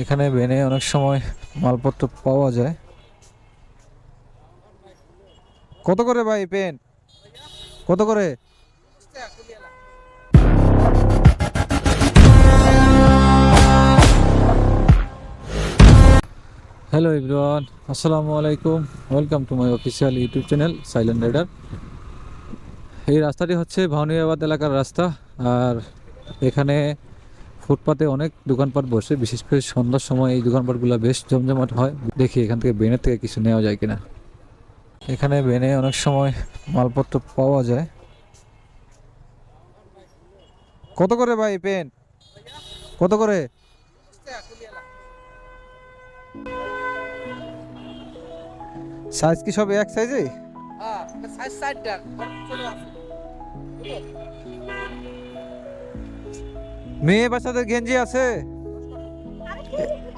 এখানে বেনে অনেক সময় মালপত্র পাওয়া যায়। কত করে ভাই পেন? কত করে? হ্যালো এভরিওয়ান, আসসালামু আলাইকুম। Welcome to my official YouTube channel silent rider. এই রাস্তাটি হচ্ছে ভাউনিয়াবাদ এলাকার রাস্তা, আর এখানে ফুটপাতে অনেক দোকানপাট বসে, বিশেষ করে সন্ধ্যার সময় এই দোকানপাটগুলো বেশ জমজমাট হয়। দেখি এখান থেকে বেনের থেকে কিছু নেওয়া যায় কিনা। এখানে বেনে অনেক সময় মালপত্র পাওয়া যায়। কত করে ভাই পেন? কত করে? সাইজ কি সব এক সাইজে? হ্যাঁ সাইজ সাইডটা চলে আসে। মেয়ে বাচ্চাদের গেঞ্জি আছে?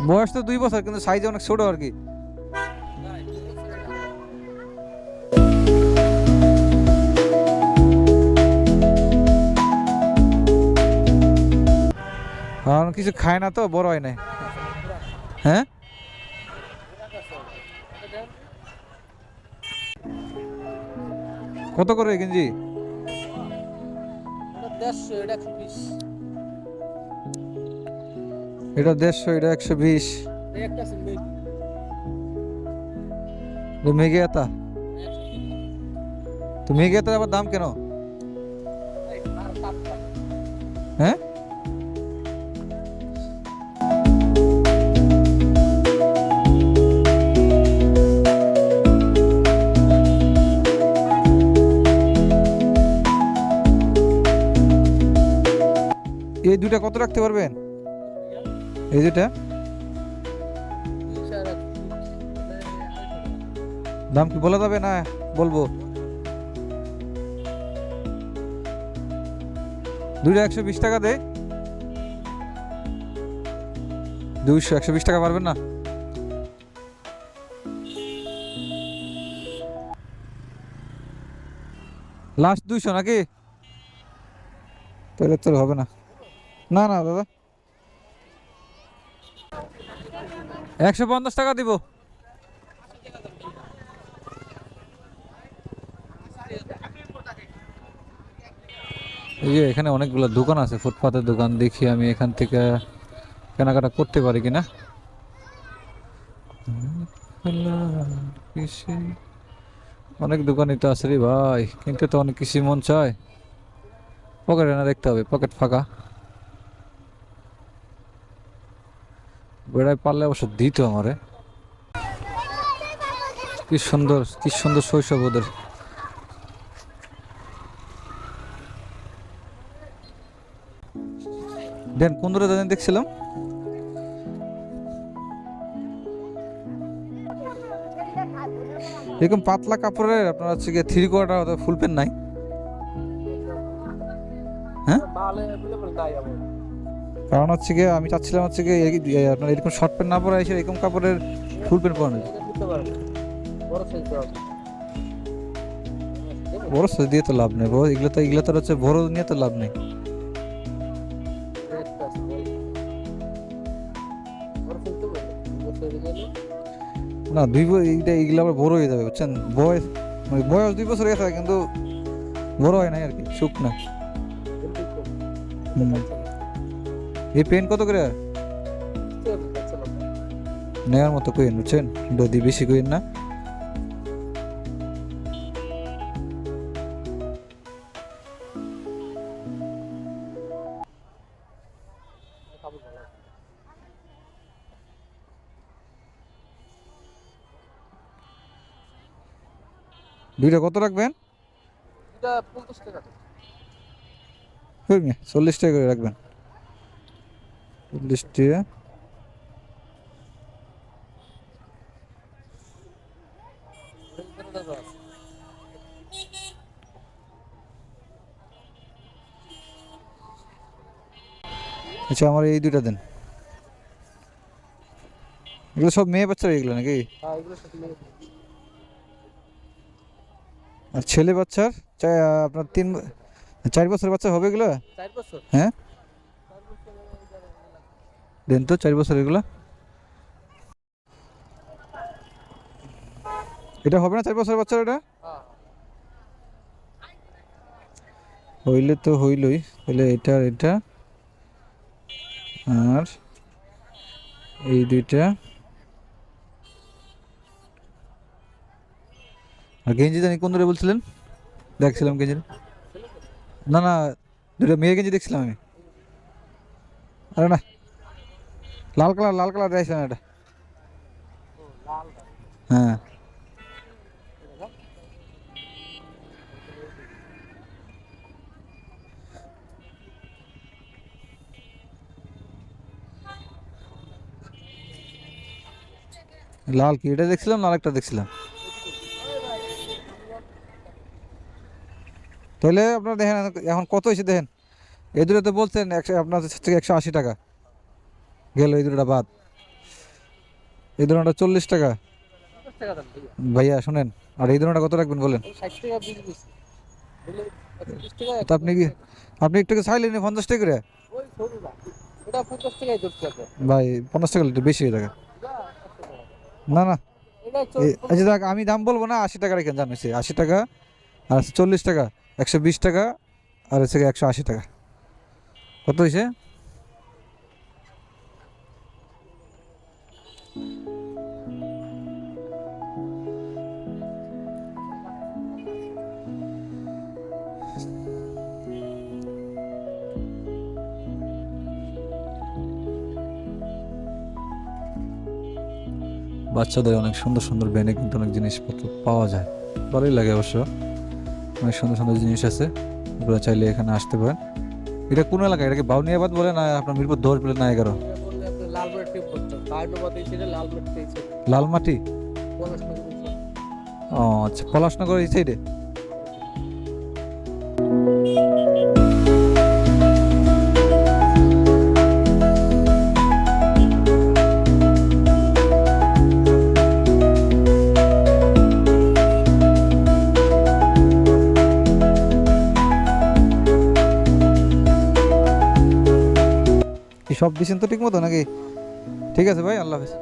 বয়স তো দুই বছর, কিন্তু সাইজ অনেক ছোট আর কি। কারণ কিছু খায় না তো, বড় হয় না হ্যাঁ? কত করে গেঞ্জি? এটা দেড়শো, এটা একশো বিশ। এই একটা আছে মেঘ মেঘে আতা তো মেঘে আতার আবার দাম কেন? হ্যাঁ? এই দুটা কত রাখতে পারবেন? এই দুটা দাম কি বলা যাবে না বলব? দুইটা একশো বিশ টাকা দে। দুইশো, একশো বিশ টাকা পারবেন না? লাস্ট দুইশো নাকি? তাহলে তোর হবে না। না না, দাদা। একশো পঞ্চাশ টাকা দিব। এই যে এখানে অনেকগুলো দোকান আছে, ফুটপাতের দোকান, দেখি আমি এখান থেকে কেনাকাটা করতে পারি কিনা। অনেক দোকানই তো আছে রে ভাই, কিনতে তো অনেক কিছু মন চায়। পকেটে না দেখতে হবে পকেট ফাঁকা। বেড়ায় পারলে অবশ্য দিত আমারে। কি সুন্দর কি সুন্দর শৈশব ওদের। দেন, কোন দূরে দাদা দেখছিলাম? এরকম পাতলা কাপড়ের আপনার হচ্ছে গিয়ে থ্রি কোয়ার্টার ফুল প্যান্ট নাই? হ্যাঁ? কারণ হচ্ছে গিয়ে আমি চাচ্ছিলাম হচ্ছে গিয়ে এই আপনার এরকম শর্ট প্যান্ট না পরে এসে এরকম কাপড়ের ফুল প্যান্ট পরানো বড় সাইজ দিয়ে তো লাভ নেই বড় এগুলো তো এগুলো তো হচ্ছে বড় নিয়ে তো লাভ নেই। না দুই এইটা এগুলো আবার বড় হয়ে যাবে বুঝছেন? বয়স মানে বয়স দুই বছর গেছে কিন্তু বড় হয় নাই আর কি শুক না হুম। এই পেন কত করে? নেওয়ার মতো কইন বুঝছেন? যদি বেশি কইন না। দুইটা কত রাখবেন? চল্লিশ টাকা করে রাখবেন। চল্লিশ আচ্ছা আমার এই দুইটা দেন। এগুলো সব মেয়ে বাচ্চা এগুলো নাকি? হ্যাঁ আর ছেলে বাচ্চার? আপনার তিন চার বছর বাচ্চা হবে এগুলো? চার বছর। হ্যাঁ? দেন তো চার বছর এগুলো। এটা হবে না চার বছর বাচ্চার এটা? হইলে তো হইলই, তাহলে এটা এটা, আর এই দুইটা। আর গেঞ্জি জানি কোন ধরে বলছিলেন? দেখছিলাম গেঞ্জি। না না দুটো মেয়ে গেঞ্জি দেখছিলাম আমি। আরে না। লাল কালার লাল কালার দেখছিলাম এটা? হ্যাঁ। লাল কি? এটা দেখছিলাম লাল একটা দেখছিলাম? তাহলে আপনার দেখেন, এখন কত হয়েছে দেখেন? এই দুটো তো বলছেন একশো, আপনার থেকে একশো আশি টাকা। গেল এই দুটোটা বাদ। এই দুটোটা চল্লিশ টাকা। ভাইয়া, শোনেন, আর এই দুটোটা কত রাখবেন বলেন? তা আপনি কি আপনি একটু চাইলেন পঞ্চাশ টাকা করে? ভাই, পঞ্চাশ টাকা একটু বেশি হয়ে থাকে। না। না। আচ্ছা দেখ, আমি দাম বলব না, আশি টাকা রেখে জানিস আশি টাকা, আর চল্লিশ টাকা, একশো বিশ টাকা, আর হচ্ছে একশো আশি টাকা। কত হয়েছে? বাচ্চাদের অনেক সুন্দর সুন্দর ব্র্যান্ডে কিন্তু অনেক জিনিসপত্র পাওয়া যায়। ভালোই লাগে অবশ্য। অনেক সুন্দর সুন্দর জিনিস আছে। আপনারা চাইলে এখানে আসতে পারেন। এটা কোন এলাকা? এটাকে বাউনিয়াবাদ বলে না আপনার মিরপুর দশ বলে না এগারো? লালমাটি? ও আচ্ছা পলাশনগর এই সাইডে সব দিচ্ছেন তো ঠিক মতো নাকি? ঠিক আছে ভাই আল্লাহ হাফেজ।